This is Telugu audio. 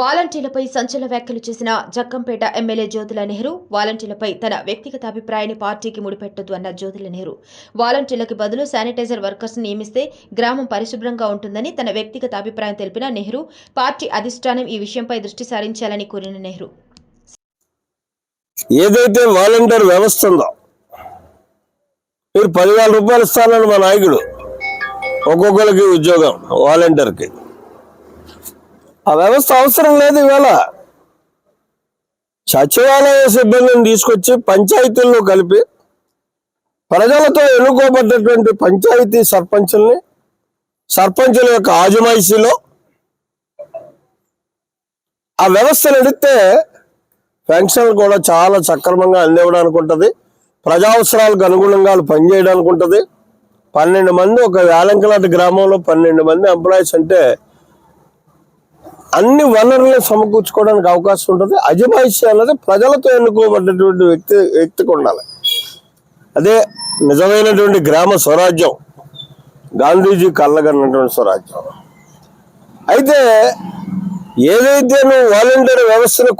వాలంటీర్లపై సంచలన వ్యాఖ్యలు చేసిన జక్కంపేట ఎమ్మెల్యే జ్యోతుల నెహ్రూ వాలంటీర్లపై తన వ్యక్తిగత అభిప్రాయాన్ని పార్టీకి ముడిపెట్టొద్దు అన్న జ్యోతుల నెహ్రూ. వాలంటీర్లకి బదులు శానిటైజర్ వర్కర్స్ నియమిస్తే గ్రామం పరిశుభ్రంగా ఉంటుందని తన వ్యక్తిగత అభిప్రాయం తెలిపిన నెహ్రూ పార్టీ అధిష్టానం ఈ విషయంపై దృష్టి సారించాలని కోరిన నెహ్రూ. ఏదైతే వాలంటీర్ వ్యవస్థ ఉందో మీరు పదివేల రూపాయలు ఇస్తానని మా నాయకుడు. ఒక్కొక్కరికి ఉద్యోగం వాలంటీర్కి. ఆ వ్యవస్థ అవసరం లేదు ఇవాళ. సచివాలయ సిబ్బందిని తీసుకొచ్చి పంచాయతీల్లో కలిపి ప్రజలతో ఎన్నుకోబడ్డటువంటి పంచాయతీ సర్పంచుల్ని సర్పంచుల యొక్క ఆజమాయిషీలో ఆ వ్యవస్థ నడిస్తే పెన్షన్లు కూడా చాలా సక్రమంగా అందివ్వడానికి ఉంటుంది. ప్రజా అవసరాలకు అనుగుణంగా పనిచేయడానికి ఉంటుంది. పన్నెండు మంది ఒక వేలంకలాంటి గ్రామంలో పన్నెండు మంది ఎంప్లాయీస్ అంటే అన్ని వనరులను సమకూర్చుకోవడానికి అవకాశం ఉంటుంది. అజమాయిషి అన్నది ప్రజలతో ఎన్నుకోబడ్డటువంటి వ్యక్తి వ్యక్తికి ఉండాలి. అదే నిజమైనటువంటి గ్రామ స్వరాజ్యం. గాంధీజీ కళ్ళగన్నటువంటి స్వరాజ్యం. అయితే ఏదైతే నువ్వు వాలంటీర్ వ్యవస్థను